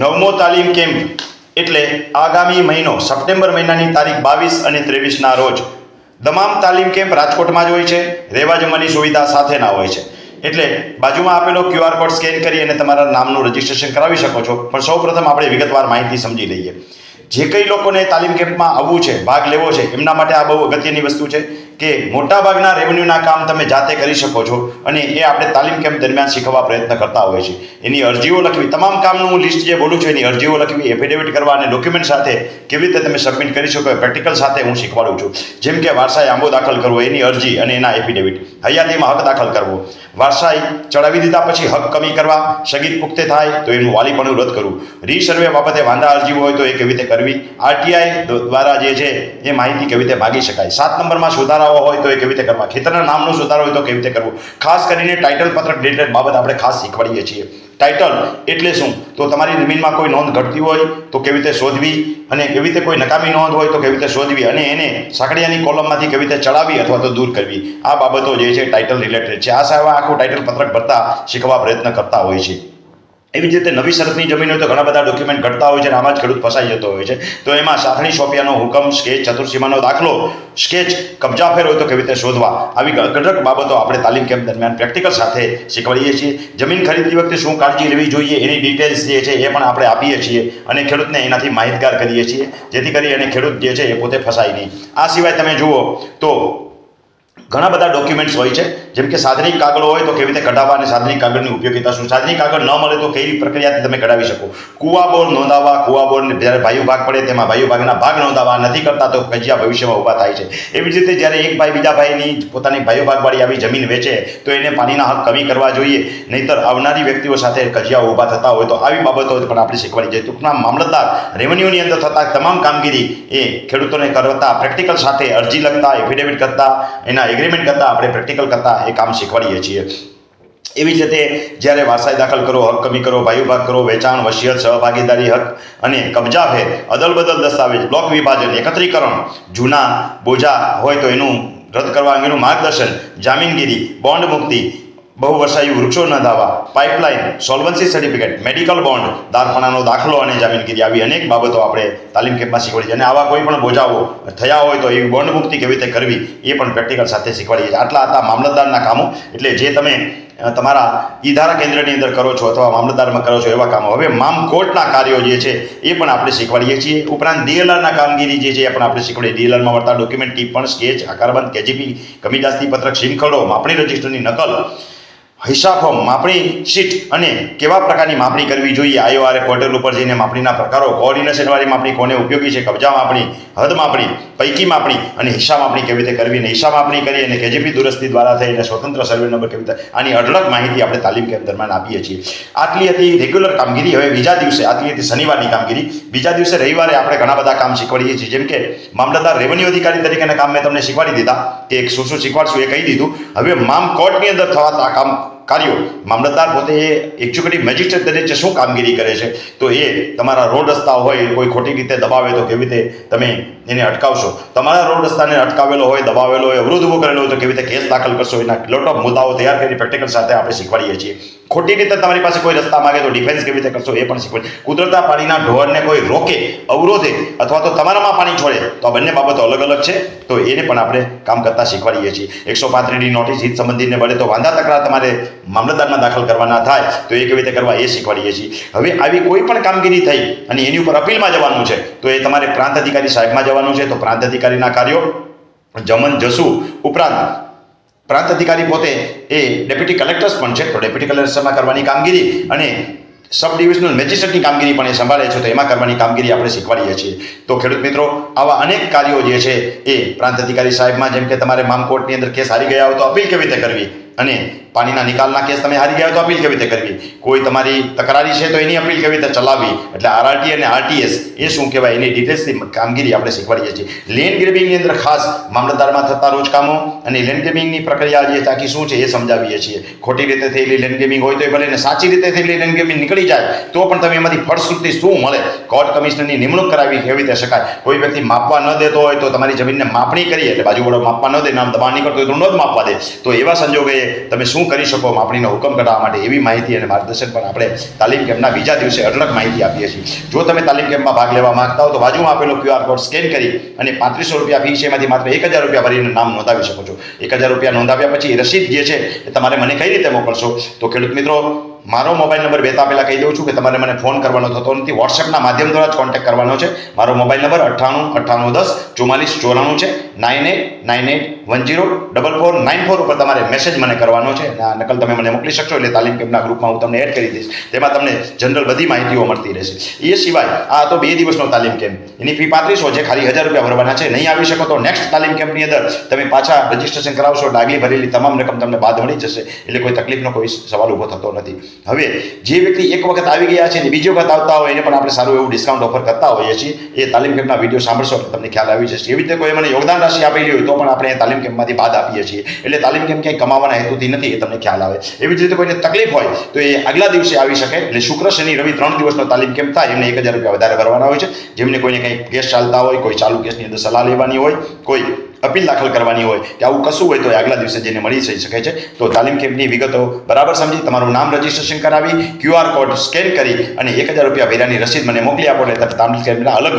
નવમો તાલીમ કેમ્પ એટલે આગામી મહિનો સપ્ટેમ્બર મહિનાની તારીખ બાવીસ અને ત્રેવીસના રોજ તમામ તાલીમ કેમ્પ રાજકોટમાં જ હોય છે રહેવા જમવાની સુવિધા સાથેના હોય છે. એટલે બાજુમાં આપેલો ક્યુઆર કોડ સ્કેન કરી અને તમારા નામનું રજીસ્ટ્રેશન કરાવી શકો છો. પણ સૌપ્રથમ આપણે વિગતવાર માહિતી સમજી લઈએ. જે કઈ લોકોને તાલીમ કેમ્પમાં આવવું છે, ભાગ લેવો છે, એમના માટે આ બહુ અગત્યની વસ્તુ છે. કે મોટાભાગના રેવન્યુના કામ તમે જાતે કરી શકો છો અને એ આપણે તાલીમ કેમ્પ દરમિયાન શીખવા પ્રયત્ન કરતા હોય છે એની અરજીઓ લખવી, તમામ કામનું હું લિસ્ટ જે બોલું છું એની અરજીઓ લખવી એફિડેવિટ કરવા અને ડોક્યુમેન્ટ સાથે કેવી રીતે તમે સબમિટ કરી શકો એ પ્રેક્ટિકલ સાથે હું શીખવાડું છું. જેમ કે વારસાઈ આંબો દાખલ કરવો, એની અરજી અને એના એફિડેવિટ હયાતીમાં હક દાખલ કરવો. વારસાઈ ચડાવી દીધા પછી હક કમી કરવા, સગીત પુખ્તે થાય તો એનું વાલીપણું રદ કરવું. રીસર્વે બાબતે વાંધા અરજી હોય તો એ કેવી રીતે કરવી? આરટીઆઈ દ્વારા જે છે એ માહિતી કેવી રીતે માગી શકાય? સાત નંબરમાં સુધારાઓ હોય તો એ કેવી રીતે કરવા? ખેતરના નામનો સુધારો હોય તો કેવી રીતે કરવું? ખાસ કરીને ટાઇટલ પત્રક રિલેટેડ બાબત આપણે ખાસ શીખવાડીએ છીએ. ટાઇટલ એટલે શું? તો તમારી જમીનમાં કોઈ નોંધ ઘટતી હોય તો કેવી રીતે શોધવી? અને કેવી રીતે કોઈ નકામી નોંધ હોય તો કેવી રીતે શોધવી? અને એને સાંકળિયાની કોલમમાંથી કેવી રીતે ચડાવી અથવા તો દૂર કરવી? આ બાબતો જે છે ટાઇટલ રિલેટેડ છે. આ સાહેબ આખું ટાઇટલ પત્રક ભરતા શીખવા પ્રયત્ન કરતા હોય છે. એવી જ રીતે નવી શરતની જમીન હોય તો ઘણા બધા ડોક્યુમેન્ટ ઘટતા હોય છે અને આમાં જ ખેડૂત ફસાઈ જતો હોય છે. તો એમાં સાથણી સોંપિયાનો હુકમ સ્કેચ ચતુર્સીમાનો દાખલો સ્કેચ કબજા ફેર હોય તો કેવી રીતે શોધવા? આવી ઘટક બાબતો આપણે તાલીમ કેમ્પ દરમિયાન પ્રેક્ટિકલ સાથે શીખવાડીએ છીએ. જમીન ખરીદતી વખતે શું કાળજી લેવી જોઈએ, એની ડિટેલ્સ જે છે એ પણ આપણે આપીએ છીએ અને ખેડૂતને એનાથી માહિતગાર કરીએ છીએ. જેથી કરી અને ખેડૂત જે છે એ પોતે ફસાય નહીં. આ સિવાય તમે જુઓ તો ઘણા બધા ડોક્યુમેન્ટ્સ હોય છે. જેમ કે સાધનિક કાગળો હોય તો કેવી રીતે કઢાવવા અને સાધનિક કાગળની ઉપયોગિતા શું? સાધનિક કાગળ ન મળે તો કેવી પ્રક્રિયાથી તમે કઢાવી શકો? કુવા બોર નોંધાવવા, કુવા બોરને જ્યારે ભાઈઓ ભાગ પડે તેમાં ભાઈઓ ભાગના ભાગ નોંધાવવા નથી કરતા તો કજિયા ભવિષ્યમાં ઊભા થાય છે. એવી જ રીતે જ્યારે એક ભાઈ બીજા ભાઈની પોતાની ભાઈઓ ભાગવાળી આવી જમીન વેચે, તો એને પાણીના હક કમી કરવા જોઈએ. નહીંતર આવનારી વ્યક્તિઓ સાથે કજિયા ઊભા થતા હોય તો આવી બાબતો પણ આપણે શીખવાડી જાય ટૂંકના મામલતદાર રેવન્યુની અંદર થતા તમામ કામગીરી એ ખેડૂતોને કરતા પ્રેક્ટિકલ સાથે અરજી લખતા એફિડેવિટ કરતા, એના એગ્રીમેન્ટ કરતાં, આપણે પ્રેક્ટિકલ કરતાં એ કામ શીખવાડીએ છીએ. એવી જ રીતે જ્યારે વારસાઈ દાખલ કરો, હક કમી કરો ભાગ કરો, વેચાણ, વસિયત, સહભાગીદારી, હક અને કબજા ફેર અદલ બદલ દસ્તાવેજ, બ્લોક વિભાજન, એકત્રીકરણ, જૂના બોજા હોય તો એનું રદ કરવા અંગેનું માર્ગદર્શન, જામીનગીરી, બોન્ડ મુક્તિ બહુ વર્ષાયુ વૃક્ષો ન દાવા. Pipeline, solvency certificate, medical bond દારપણાનો દાખલો અને જામીનગીરી આવી અનેક બાબતો આપણે તાલીમ કેમ્પમાં શીખવાડી છે. અને આવા કોઈ પણ બોજાઓ થયા હોય તો એવી બોન્ડ મુક્તિ કેવી રીતે કરવી, એ પણ પ્રેક્ટિકલ સાથે શીખવાડીએ છીએ. આટલા હતા મામલતદારના કામો. એટલે જે તમે તમારા ઈ ધારા કેન્દ્રની અંદર કરો છો અથવા મામલતદારમાં કરો છો એવા કામો. હવે મામ કોર્ટના કાર્યો જે છે, એ પણ આપણે શીખવાડીએ છીએ. ઉપરાંત ડીએલઆરના કામગીરી જે છે, એ પણ આપણે શીખવાડીએ. ડીએલઆરમાં મળતા ડોક્યુમેન્ટ ટીપણ સ્કેચ આકારબંધ કેજીપી કમીદાસ્તી પત્રક શીમખડો માપણી રજિસ્ટરની નકલ હિસાબ માપણી શીટ અને કેવા પ્રકારની માપણી કરવી જોઈએ, આઈઓઆરએ પોર્ટલ ઉપર જઈને માપણીના પ્રકારો કોઓર્ડિનેશનવાળી માપણી કોને ઉપયોગી છે, કબજા માપણી, હદ માપણી, પૈકી માપણી અને હિસ્સા માપણી કેવી રીતે કરવી અને હિસ્સા માપણી કરી અને કેજીપી દુરસ્તી દ્વારા થઈ અને સ્વતંત્ર સર્વે નંબર કેવી રીતે આની અઢળક માહિતી આપણે તાલીમ કેમ્પ દરમિયાન આપીએ છીએ. આટલી હતી રેગ્યુલર કામગીરી, હવે બીજા દિવસે આટલી હતી શનિવારની કામગીરી. બીજા દિવસે રવિવારે આપણે ઘણા બધા કામ શીખવાડીએ છીએ, જેમ કે મામલતદાર રેવન્યુ અધિકારી તરીકેના કામ મેં તમને શીખવાડી દીધા, કે શું શું શીખવાડશું એ કહી દીધું. હવે મામ કોર્ટની અંદર થવાતા કામ કાર્યો. મામલતદાર પોતે એ એક્ઝિક્યુટિવ મેજિસ્ટ્રેટ તરીકે શું કામગીરી કરે છે? તો એ તમારા રોડ રસ્તા હોય, કોઈ ખોટી રીતે દબાવે તો કેવી રીતે તમે એને અટકાવશો? તમારા રોડ રસ્તાને અટકાવેલો હોય, દબાવેલો હોય, અવરોધ ઊભો કરેલો હોય તો કેવી રીતે કેસ દાખલ કરશો? એના લોટ ઓફ મુદ્દાઓ તૈયાર કરી પ્રેક્ટિકલ સાથે આપણે શીખવાડીએ છીએ. ખોટી રીતે તમારી પાસે કોઈ રસ્તા માગે તો ડિફેન્સ કેવી રીતે કરશો એ પણ શીખવાડીએ કુદરતના પાણીના ઢોરને કોઈ રોકે, અવરોધે અથવા તો તમારામાં પાણી છોડે, તો આ બંને બાબતો અલગ અલગ છે. તો એને પણ આપણે કામ કરતા શીખવાડીએ છીએ. એકસો પાંત્રીસની નોટિસ હિત સંબંધીને મળે તો વાંધા તકરાર તમારે મામલતદારમાં દાખલ કરવાના થાય, તો એ કેવી રીતે કરવા એ શીખવાડીએ છીએ. હવે આવી કોઈ પણ કામગીરી થઈ અને એની ઉપર અપીલમાં જવાનું છે, તો એ તમારે પ્રાંત અધિકારી સાહેબમાં જવાનું છે. તો પ્રાંત અધિકારીના કાર્યો જમન જસુ ઉપરાંત પ્રાંત અધિકારી પોતે એ ડેપ્યુટી કલેક્ટર્સ પણ છે, તો ડેપ્યુટી કલેક્ટર્સમાં કરવાની કામગીરી અને સબ ડિવિઝનલ મેજિસ્ટ્રેટની કામગીરી પણ એ સંભાળે છે, તો એમાં કરવાની કામગીરી આપણે શીખવાડીએ છીએ. તો ખેડૂત મિત્રો, આવા અનેક કાર્યો જે છે, એ પ્રાંત અધિકારી સાહેબમાં, જેમ કે તમારે મામકોટની અંદર કેસ હારી ગયા હોય તો અપીલ કેવી રીતે કરવી? અને પાણીના નિકાલના કેસ તમે હારી ગયા તો અપીલ કેવી રીતે કરવી? કોઈ તમારી તકરારી છે તો એની અપીલ કેવી રીતે ચલાવવી? એટલે આરઆરટી અને આરટીએસ એ શું કહેવાય? એની ડિટેલ્સની કામગીરી આપણે શીખવાડીએ છીએ. લેન્ડ ગ્રેબિંગની અંદર ખાસ મામલતદારમાં થતા રોજકામો અને લેન્ડ ગ્રેબિંગની પ્રક્રિયા જે તાકી શું છે એ સમજાવીએ છીએ. ખોટી રીતે થયેલી લેન્ડ ગ્રેબિંગ હોય તો એ ભલે ને સાચી રીતે થયેલી લેન્ડ ગ્રેબિંગ નીકળી જાય, તો પણ તમે એમાંથી ફળશ્રુતિ શું મળે? કોર્ટ કમિશનરની નિમણૂક કરાવી કેવી રીતે શકાય? કોઈ વ્યક્તિ માપવા ન દેતો હોય તો તમારી જમીનને માપણી કરીએ. એટલે બાજુવાળો માપવા ન દે, નામ દબાણ નીકળતો હોય તો ન જ માપવા દે. તો એવા સંજોગે તમે શું કરી શકો માપણીનો હુકમ કરવા માટે એવી માહિતી અને માર્ગદર્શન પણ આપણે તાલીમ કેમ્પના બીજા દિવસે અઢળક માહિતી આપીએ છીએ. જો તમે તાલીમ કેમ્પમાં ભાગ લેવા માંગતા હો તો બાજુમાં આપેલો ક્યુઆર કોડ સ્કેન કરી અને પાંત્રીસો રૂપિયા ફી છે, એમાંથી માત્ર એક હજાર રૂપિયા ભરીને નામ નોંધાવી શકો છો. એક હજાર રૂપિયા નોંધાવ્યા પછી રસીદ જે છે એ તમારે મને કઈ રીતે મોકલશો? તો ખેડૂત મિત્રો મારો મોબાઈલ નંબર બે પહેલાં કહી દઉં છું કે તમારે મને ફોન કરવાનો થતો નથી. વોટ્સએપના માધ્યમ દ્વારા જ કોન્ટેક્ટ કરવાનો છે. મારો મોબાઈલ નંબર અઠ્ઠાણું અઠ્ઠાણું, દસ, ચુમ્માલીસ, ચોરાણું છે. Nine eight nine eight, one zero double four, nine four ઉપર તમારે મેસેજ મને કરવાનો છે. આ નકલ તમે મને મોકલી શકશો એટલે તાલીમ કેમ્પના ગ્રુપમાં હું તમને એડ કરી દઈશ. તેમાં તમને જનરલ બધી માહિતીઓ મળતી રહેશે. એ સિવાય આ તો બે દિવસનો તાલીમ કેમ્પ. એની ફી પાંત્રીસો છે. ખાલી હજાર રૂપિયા ભરવાના છે. નહીં આવી શકો તો નેક્સ્ટ તાલીમ કેમ્પની અંદર તમે પાછા રજીસ્ટ્રેશન કરાવશો. ડાગલી ભરેલી તમામ રકમ તમને બાદ મળી જશે. એટલે કોઈ તકલીફનો કોઈ સવાલ ઊભો થતો નથી. હવે જે વ્યક્તિ એક વખત આવી ગયા છે ને બીજી વખત આવતા હોય એને પણ આપણે સારું એવું ડિસ્કાઉન્ટ ઓફર કરતા હોઈએ છીએ. એ તાલીમ કેમ્પના વીડિયો સાંભળશો એટલે તમને ખ્યાલ આવી જશે. એવી રીતે કોઈ મને યોગદાન રાશિ આપેલી હોય તો પણ આપણે તાલીમ કેમ્પમાંથી બાદ આપીએ છીએ. એટલે તાલીમ કેમ્પ ક્યાંય કમાવાના હેતુથી નથી એ તમને ખ્યાલ આવે. એવી જ રીતે કોઈને તકલીફ હોય તો એ આગલા દિવસે આવી શકે. એટલે શુક્ર, શનિ, રવિ ત્રણ દિવસનો તાલીમ કેમ્પ થાય. એમને એક હજાર રૂપિયા વધારે ભરવાના હોય છે. જેમને કોઈને કંઈ કેસ ચાલતા હોય, કોઈ ચાલુ કેસની અંદર સલાહ લેવાની હોય, કોઈ અપીલ દાખલ કરવાની હોય કે આવું કશું હોય તો આગલા દિવસે જઈને મળી જઈ શકે છે. તો તાલીમ કેમ્પની વિગતો બરાબર સમજી તમારું નામ રજીસ્ટ્રેશન કરાવી ક્યુઆર કોડ સ્કેન કરી અને એક હજાર રૂપિયા વેરાની રસીદ મને મોકલી આપો એટલે તાલીમ કેમ્પના અલગ